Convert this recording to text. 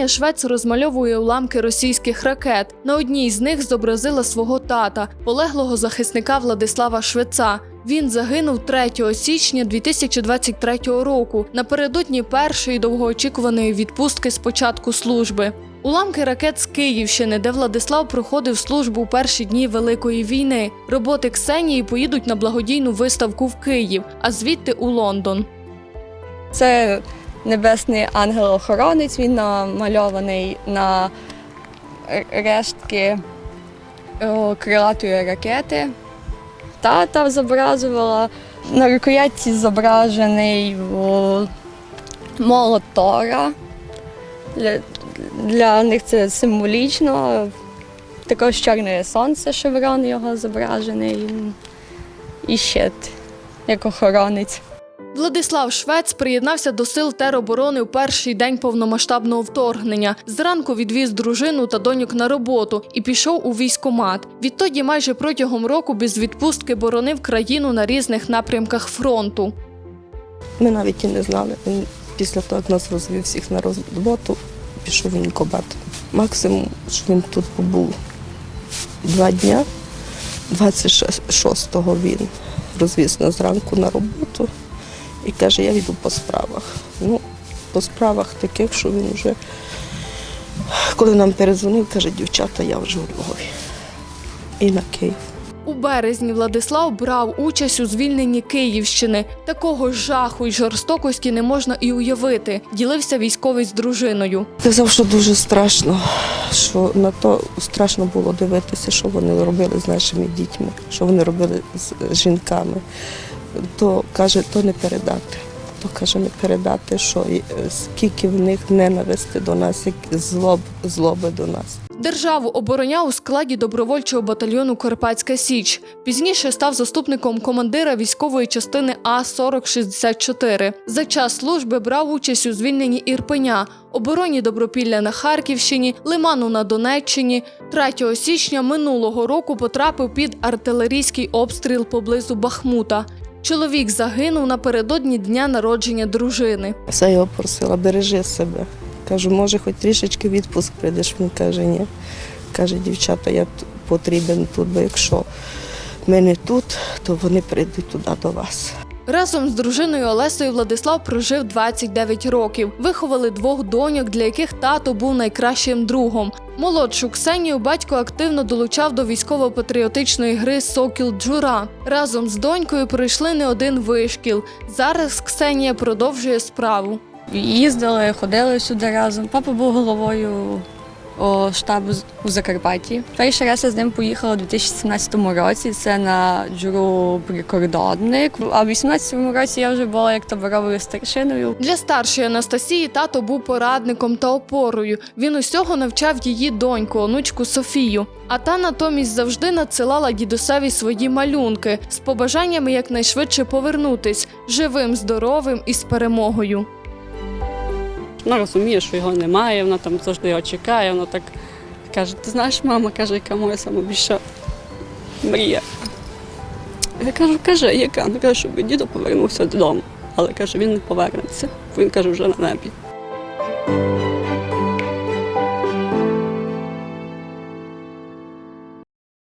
Ксенія Швець розмальовує уламки російських ракет. На одній з них зобразила свого тата, полеглого захисника Владислава Швеца. Він загинув 3 січня 2023 року напередодні першої довгоочікуваної відпустки з початку служби. Уламки ракет з Київщини, де Владислав проходив службу у перші дні Великої війни. Роботи Ксенії поїдуть на благодійну виставку в Київ, а звідти у Лондон. Це небесний ангел-охоронець, він намальований на рештки крилатої ракети. Тата зобразувала. На рукоятці зображений молот Тора. Для, для них це символічно. Також чорне сонце, шеврон його зображений. І щит, як охоронець. Владислав Швець приєднався до сил тероборони у перший день повномасштабного вторгнення. Зранку відвіз дружину та доньок на роботу і пішов у військомат. Відтоді майже протягом року без відпустки боронив країну на різних напрямках фронту. Ми навіть і не знали. Він після того, як нас розвів всіх на роботу, пішов в інкубат. Максимум, що він тут побув два дня. 26-го він розвіз нас зранку на роботу і каже, я йду по справах. Ну, по справах таких, що він вже, коли нам перезвонив, каже, дівчата, я вже у Львові. І на Київ. У березні Владислав брав участь у звільненні Київщини. Такого жаху й жорстокості не можна і уявити. Ділився військовий з дружиною. Казав, що дуже страшно, що на то страшно було дивитися, що вони робили з нашими дітьми, що вони робили з жінками. То каже, то не передати. То каже, не передати, що і, е, скільки в них ненависти до нас, як злоб, злоби до нас. Державу обороняв у складі добровольчого батальйону Карпатська Січ. Пізніше став заступником командира військової частини А 4064 За час служби брав участь у звільненні Ірпеня, обороні Добропілля на Харківщині, Лиману на Донеччині. 3 січня минулого року потрапив під артилерійський обстріл поблизу Бахмута. Чоловік загинув напередодні дня народження дружини. Все його просила, бережи себе. Кажу, може, хоч трішечки відпуск прийдеш. Він каже, ні. Каже, дівчата, я потрібен тут, бо якщо ми не тут, то вони прийдуть туди до вас. Разом з дружиною Олесою Владислав прожив 29 років. Виховали двох доньок, для яких тато був найкращим другом. Молодшу Ксенію батько активно долучав до військово-патріотичної гри Сокіл Джура. Разом з донькою пройшли не один вишкіл. Зараз Ксенія продовжує справу. Їздили, ходили сюди разом. Папа був головою штабу у Закарпатті. Перший раз я з ним поїхала у 2017 році. Це на джуру прикордонник. А в 2018 році я вже була як таборовою старшиною. Для старшої Анастасії тато був порадником та опорою. Він усього навчав її доньку, онучку Софію. А та натомість завжди надсилала дідусеві свої малюнки з побажаннями якнайшвидше повернутись живим, здоровим і з перемогою. Вона розуміє, що його немає, вона там завжди його чекає, вона так каже, ти знаєш, мама, каже, яка моя найбільша мрія. Я кажу, каже, яка? Вона каже, щоб дідо повернувся додому. Але каже, він не повернеться, він каже, вже на небі.